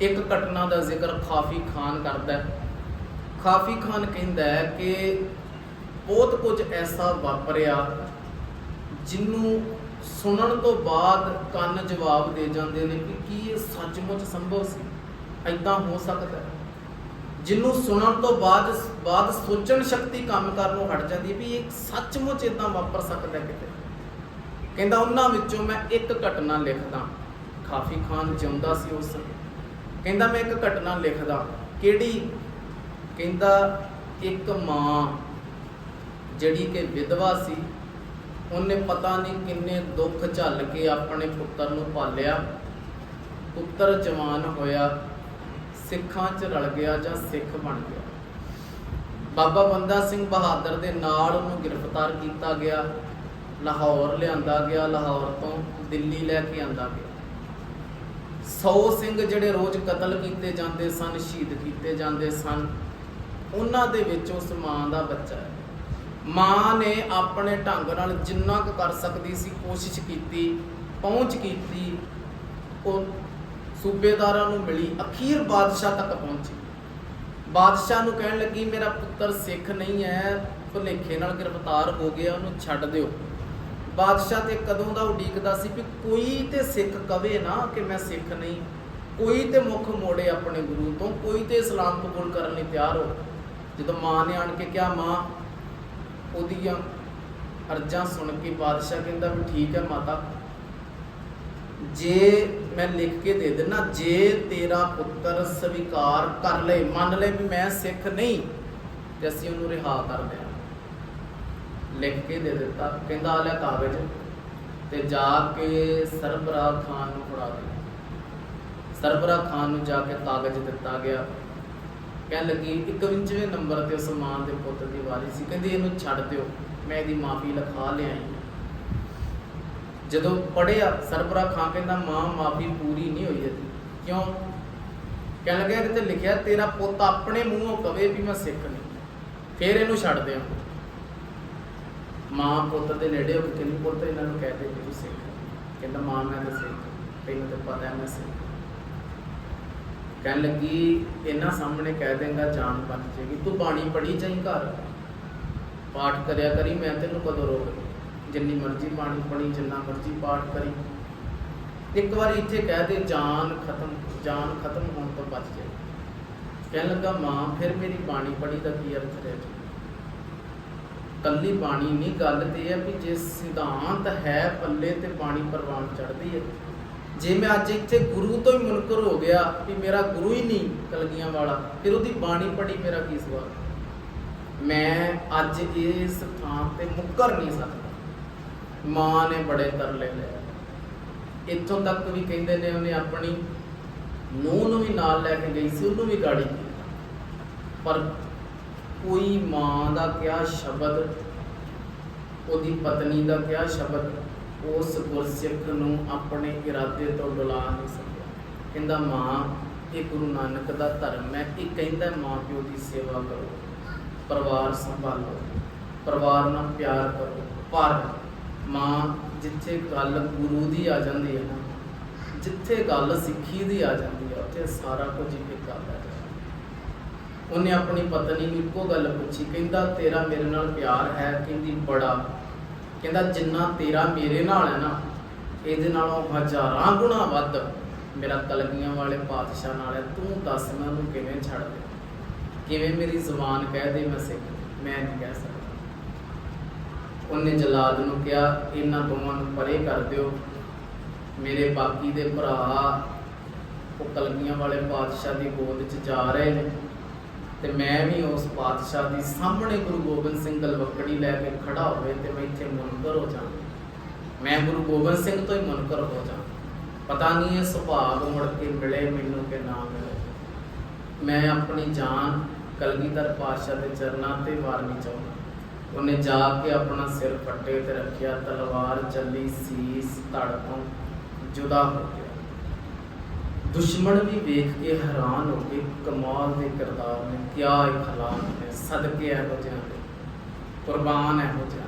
ਇੱਕ ਘਟਨਾ ਦਾ ਜ਼ਿਕਰ ਖਾਫੀ ਖਾਨ ਕਰਦਾ ਹੈ। ਖਾਫੀ ਖਾਨ ਕਹਿੰਦਾ ਹੈ ਕਿ ਬਹੁਤ ਕੁਝ ਐਸਾ ਵਾਪਰਿਆ ਜਿਹਨੂੰ ਸੁਣਨ ਤੋਂ ਬਾਅਦ ਕੰਨ ਜਵਾਬ ਦੇ ਜਾਂਦੇ ਨੇ ਕਿ ਕੀ ਇਹ ਸੱਚਮੁੱਚ ਸੰਭਵ ਸੀ? ਐਦਾਂ ਹੋ ਸਕਦਾ ਹੈ। ਜਿਹਨੂੰ ਸੁਣਨ ਤੋਂ ਬਾਅਦ ਬਾਅਦ ਸੋਚਣ ਸ਼ਕਤੀ ਕੰਮ ਕਰਨੋਂ ਹਟ ਜਾਂਦੀ ਹੈ ਵੀ ਇਹ ਸੱਚਮੁੱਚ ਇਦਾਂ ਵਾਪਰ ਸਕਦਾ ਕਿਤੇ। ਕਹਿੰਦਾ, ਉਹਨਾਂ ਵਿੱਚੋਂ ਮੈਂ ਇੱਕ ਘਟਨਾ ਲਿਖਦਾ। ਖਾਫੀ ਖਾਨ ਜਿਉਂਦਾ ਸੀ ਉਸ ਸਮੇਂ। ਕਹਿੰਦਾ ਮੈਂ ਇੱਕ ਘਟਨਾ ਲਿਖਦਾ। ਕਿਹੜੀ? ਕਹਿੰਦਾ ਇੱਕ ਮਾਂ ਜਿਹੜੀ ਕਿ ਵਿਧਵਾ ਸੀ, ਉਹਨੇ ਪਤਾ ਨਹੀਂ ਕਿੰਨੇ ਦੁੱਖ ਝੱਲ ਕੇ ਆਪਣੇ ਪੁੱਤਰ ਨੂੰ ਪਾਲਿਆ। ਪੁੱਤਰ ਜਵਾਨ ਹੋਇਆ, ਸਿੱਖਾਂ 'ਚ ਰਲ ਗਿਆ ਜਾਂ ਸਿੱਖ ਬਣ ਗਿਆ। ਬਾਬਾ ਬੰਦਾ ਸਿੰਘ ਬਹਾਦਰ ਦੇ ਨਾਲ ਉਹਨੂੰ ਗ੍ਰਿਫਤਾਰ ਕੀਤਾ ਗਿਆ। ਲਾਹੌਰ ਲਿਆਂਦਾ ਗਿਆ, ਲਾਹੌਰ ਤੋਂ ਦਿੱਲੀ ਲੈ ਕੇ ਆਂਦਾ ਗਿਆ। 100 ਸਿੰਘ ਜਿਹੜੇ ਰੋਜ਼ ਕਤਲ ਕੀਤੇ ਜਾਂਦੇ ਸਨ, ਸ਼ਹੀਦ ਕੀਤੇ ਜਾਂਦੇ ਸਨ, ਉਹਨਾਂ ਦੇ ਵਿੱਚ ਉਸ ਮਾਂ ਦਾ ਬੱਚਾ ਹੈ। ਮਾਂ ਨੇ ਆਪਣੇ ਢੰਗ ਨਾਲ ਜਿੰਨਾ ਕੁ ਕਰ ਸਕਦੀ ਸੀ, ਕੋਸ਼ਿਸ਼ ਕੀਤੀ, ਪਹੁੰਚ ਕੀਤੀ, ਉਹ ਸੂਬੇਦਾਰਾਂ ਨੂੰ ਮਿਲੀ। ਅਖੀਰ ਬਾਦਸ਼ਾਹ ਤੱਕ ਪਹੁੰਚੀ। ਬਾਦਸ਼ਾਹ ਨੂੰ ਕਹਿਣ ਲੱਗੀ, ਮੇਰਾ ਪੁੱਤਰ ਸਿੱਖ ਨਹੀਂ ਹੈ, ਭੁਲੇਖੇ ਨਾਲ ਗ੍ਰਿਫਤਾਰ ਹੋ ਗਿਆ, ਉਹਨੂੰ ਛੱਡ ਦਿਓ। ਬਾਦਸ਼ਾਹ ਤੇ ਕਦੋਂ ਦਾ ਉਡੀਕਦਾ ਸੀ ਵੀ ਕੋਈ ਤੇ ਸਿੱਖ ਕਵੇ ਨਾ ਕਿ ਮੈਂ ਸਿੱਖ ਨਹੀਂ, ਕੋਈ ਤੇ ਮੁਖ ਮੋੜੇ ਆਪਣੇ ਗੁਰੂ ਤੋਂ, ਕੋਈ ਤੇ ਇਸਲਾਮ ਕਬੂਲ ਕਰਨ ਲਈ ਤਿਆਰ ਹੋ। ਜਦੋਂ ਮਾਂ ਨੇ ਆਣ ਕੇ ਕਿਹਾ, ਮਾਂ, ਉਹਦੀਆਂ ਅਰਜ਼ਾਂ ਸੁਣ ਕੇ ਬਾਦਸ਼ਾਹ ਕਹਿੰਦਾ ਵੀ ਠੀਕ ਹੈ ਮਾਤਾ, ਜੇ ਮੈਂ ਲਿਖ ਕੇ ਦੇ ਦੇਣਾ ਜੇ ਤੇਰਾ ਪੁੱਤਰ ਸਵੀਕਾਰ ਕਰ ਲਏ, ਮੰਨ ਲਏ ਵੀ ਮੈਂ ਸਿੱਖ ਨਹੀਂ, ਤੇ ਅਸੀਂ ਉਹਨੂੰ ਰਿਹਾ ਕਰ ਦਿਆਂ ਲਿਖ ਕੇ ਦੇ ਦਿੱਤਾ। ਕਹਿੰਦਾ, ਆ ਲੈ ਕਾਗਜ਼ ਤੇ ਜਾ ਕੇ ਸਰਬਰਾਹ ਖਾਨ ਨੂੰ ਫੜਾ ਦੇ। ਸਰਬਰਾਹ ਖਾਨ ਨੂੰ ਜਾ ਕੇ ਕਾਗਜ਼ ਦਿੱਤਾ ਗਿਆ। ਕਹਿਣ ਲੱਗੀ 51ਵੇਂ ਨੰਬਰ ਤੇ ਉਸ ਦੇ ਪੁੱਤ ਦੀ ਵਾਰੀ ਸੀ। ਕਹਿੰਦੀ, ਇਹਨੂੰ ਛੱਡ ਦਿਓ, ਮੈਂ ਇਹਦੀ ਮਾਫੀ ਲਿਖਾ ਲਿਆਈ। ਜਦੋਂ ਪੜਿਆ ਸਰਬਰਾਹ ਖਾਨ ਕਹਿੰਦਾ, ਮਾਂ, ਮਾਫੀ ਪੂਰੀ ਨਹੀਂ ਹੋਈ ਇਹਦੀ। ਕਿਉਂ? ਕਹਿਣ ਲੱਗਿਆ ਕਿ ਤੇ ਲਿਖਿਆ, ਤੇਰਾ ਪੁੱਤ ਆਪਣੇ ਮੂੰਹੋਂ ਕਵੇ ਵੀ ਮੈਂ ਸਿੱਖ ਨਹੀਂ। ਫੇਰ ਇਹਨੂੰ ਛੱਡ ਦਿਆਂ। ਮਾਂ ਪੁੱਤ ਦੇ ਨੇੜੇ ਹੋ ਕੇ ਕਹਿੰਦੀ ਪੁੱਤ ਇਹਨਾਂ ਨੂੰ ਕਹਿ ਦੇ ਕਿ ਤੂੰ ਸਿੱਖ। ਕਹਿੰਦਾ, ਮਾਂ, ਮੈਂ ਤਾਂ ਸਿੱਖ। ਤੈਨੂੰ ਤਾਂ ਪਤਾ ਹੈ, ਮੈਂ ਸਿੱਖ। ਕਹਿਣ ਲੱਗੀ, ਇਹਨਾਂ ਸਾਹਮਣੇ ਕਹਿ ਦੇਂਗਾ ਜਾਨ ਬਚ ਜੇਗੀ। ਤੂੰ ਬਾਣੀ ਪੜੀ ਚਾਹੀਂ ਘਰ। ਪਾਠ ਕਰਿਆ ਕਰੀ, ਮੈਂ ਤੈਨੂੰ ਕਦੋਂ ਰੋਕ ਜਿੰਨੀ ਮਰਜ਼ੀ ਬਾਣੀ ਪੜੀ ਜਿੰਨਾ ਮਰਜ਼ੀ ਪਾਠ ਕਰੀ। ਇੱਕ ਵਾਰੀ ਇੱਥੇ ਕਹਿ ਦੇ, ਜਾਨ ਖਤਮ ਜਾਨ ਖਤਮ ਹੋਣ ਤੋਂ ਬਚ ਜਾਏ ਕਹਿਣ ਲੱਗਾ, ਮਾਂ, ਫਿਰ ਮੇਰੀ ਬਾਣੀ ਪੜ੍ਹੀ ਦਾ ਕੀ ਅਰਥ ਰਹਿ ਜਾਊ? ਕੱਲੀ ਬਾਣੀ ਨਹੀਂ, ਗੱਲ ਤੇ ਹੈ ਵੀ ਜੇ ਸਿਧਾਂਤ ਹੈ ਪੱਲੇ ਤੇ ਬਾਣੀ ਪ੍ਰਵਾਨ ਚੜਦੀ ਹੈ। ਜੇ ਮੈਂ ਅੱਜ ਇੱਥੇ ਗੁਰੂ ਤੋਂ ਹੀ ਮੁਨਕਰ ਹੋ ਗਿਆ ਵੀ ਮੇਰਾ ਗੁਰੂ ਹੀ ਨਹੀਂ ਕਲਗੀਆਂ ਵਾਲਾ, ਫਿਰ ਉਹਦੀ ਬਾਣੀ ਪੜੀ ਮੇਰਾ ਕੀ ਸਵਾਲ? ਮੈਂ ਅੱਜ ਇਸ ਥਾਂ ਤੇ ਮੁੱਕਰ ਨਹੀਂ ਸਕਦਾ। ਮਾਂ ਨੇ ਬੜੇ ਤਰਲੇ ਲਏ। ਇੱਥੋਂ ਤੱਕ ਵੀ ਕਹਿੰਦੇ ਨੇ ਉਹਨੇ ਆਪਣੀ ਨੂੰਹ ਨੂੰ ਵੀ ਨਾਲ ਲੈ ਕੇ ਗਈ ਸੀ, ਉਹਨੂੰ ਵੀ ਗਾੜੀ ਪਰ ਕੋਈ ਮਾਂ ਦਾ ਕਿਹਾ ਸ਼ਬਦ, ਉਹਦੀ ਪਤਨੀ ਦਾ ਕਿਹਾ ਸ਼ਬਦ, ਉਸ ਗੁਰਸਿੱਖ ਨੂੰ ਆਪਣੇ ਇਰਾਦੇ ਤੋਂ ਡੁਲਾ ਨਹੀਂ ਸਕਿਆ। ਕਹਿੰਦਾ, ਮਾਂ, ਇਹ ਗੁਰੂ ਨਾਨਕ ਦਾ ਧਰਮ ਹੈ। ਇਹ ਕਹਿੰਦਾ ਮਾਂ ਪਿਓ ਦੀ ਸੇਵਾ ਕਰੋ, ਪਰਿਵਾਰ ਸੰਭਾਲੋ, ਪਰਿਵਾਰ ਨਾਲ ਪਿਆਰ ਕਰੋ। ਪਰ ਮਾਂ ਜਿੱਥੇ ਗੱਲ ਗੁਰੂ ਦੀ ਆ ਜਾਂਦੀ ਹੈ ਨਾ, ਜਿੱਥੇ ਗੱਲ ਸਿੱਖੀ ਦੀ ਆ ਜਾਂਦੀ ਹੈ, ਉੱਥੇ ਸਾਰਾ ਕੁਝ ਇੱਕ ਗੱਲ ਪੈ ਉਹਨੇ ਆਪਣੀ ਪਤਨੀ ਨੂੰ ਇੱਕੋ ਗੱਲ ਪੁੱਛੀ, ਕਹਿੰਦਾ, ਤੇਰਾ ਮੇਰੇ ਨਾਲ ਪਿਆਰ ਹੈ। ਕਹਿੰਦੀ, ਬੜਾ। ਕਹਿੰਦਾ, ਜਿੰਨਾ ਤੇਰਾ ਮੇਰੇ ਨਾਲ ਹੈ ਨਾ, ਇਹਦੇ ਨਾਲੋਂ ਹਜ਼ਾਰਾਂ ਗੁਣਾ ਵੱਧ ਮੇਰਾ ਕਲਗੀਆਂ ਵਾਲੇ ਪਾਤਸ਼ਾਹ ਨਾਲ ਹੈ। ਤੂੰ ਦੱਸ ਮੈਂ ਉਹਨੂੰ ਕਿਵੇਂ ਛੱਡ ਦੇ ਕਿਵੇਂ ਮੇਰੀ ਜ਼ੁਬਾਨ ਕਹਿ ਦੇ ਮੈਂ ਸਿੱਖ ਮੈਂ ਨਹੀਂ ਕਹਿ ਸਕਦਾ। ਉਹਨੇ ਜਲਾਦ ਨੂੰ ਕਿਹਾ, ਇਹਨਾਂ ਦੋਵਾਂ ਨੂੰ ਪਰੇ ਕਰ ਦਿਓ। ਮੇਰੇ ਬਾਕੀ ਦੇ ਭਰਾ ਉਹ ਕਲਗੀਆਂ ਵਾਲੇ ਪਾਤਸ਼ਾਹ ਦੀ ਗੋਦ 'ਚ ਜਾ ਰਹੇ ਨੇ। ਤੇ ਮੈਂ ਵੀ ਉਸ ਪਾਤਸ਼ਾਹ ਦੀ ਸਾਹਮਣੇ ਗੁਰੂ ਗੋਬਿੰਦ ਸਿੰਘ ਗਲਵਕੜੀ ਲੈ ਕੇ ਖੜਾ ਹੋਵੇ ਤੇ ਮੈਂ ਇੱਥੇ ਮੁਨਕਰ ਹੋ ਜਾਵਾਂ। ਮੈਂ ਗੁਰੂ ਗੋਬਿੰਦ ਸਿੰਘ ਤੋਂ ਹੀ ਮੁਨਕਰ ਹੋ ਜਾਵਾਂ। ਪਤਾ ਨਹੀਂ ਇਹ ਸੁਭਾਗ ਮੁੜ ਕੇ ਮਿਲੇ ਮੈਨੂੰ ਕਿ ਨਾ ਮਿਲੇ। ਮੈਂ ਆਪਣੀ ਜਾਨ ਕਲਗੀਧਰ ਪਾਤਸ਼ਾਹ ਦੇ ਚਰਨਾਂ ਤੇ ਵਾਰਨੀ ਚਾਹੁੰਦਾ। ਉਹਨੇ ਜਾ ਕੇ ਆਪਣਾ ਸਿਰ ਫੱਟੇ ਤੇ ਰੱਖਿਆ, ਤਲਵਾਰ ਚੱਲੀ ਸੀਸ ਧੜ ਜੁਦਾ ਹੋ ਗਿਆ ਦੁਸ਼ਮਣ ਵੀ ਵੇਖ ਕੇ ਹੈਰਾਨ ਹੋ ਕੇ ਕਮਾਲ ਦੇ ਕਿਰਦਾਰ ਨੇ, ਕਿਆ ਇਖਲਾਕ ਨੇ, ਸਦਕੇ ਇਹੋ ਜਿਹਾ ਕੁਰਬਾਨ ਇਹੋ ਜਿਹਾ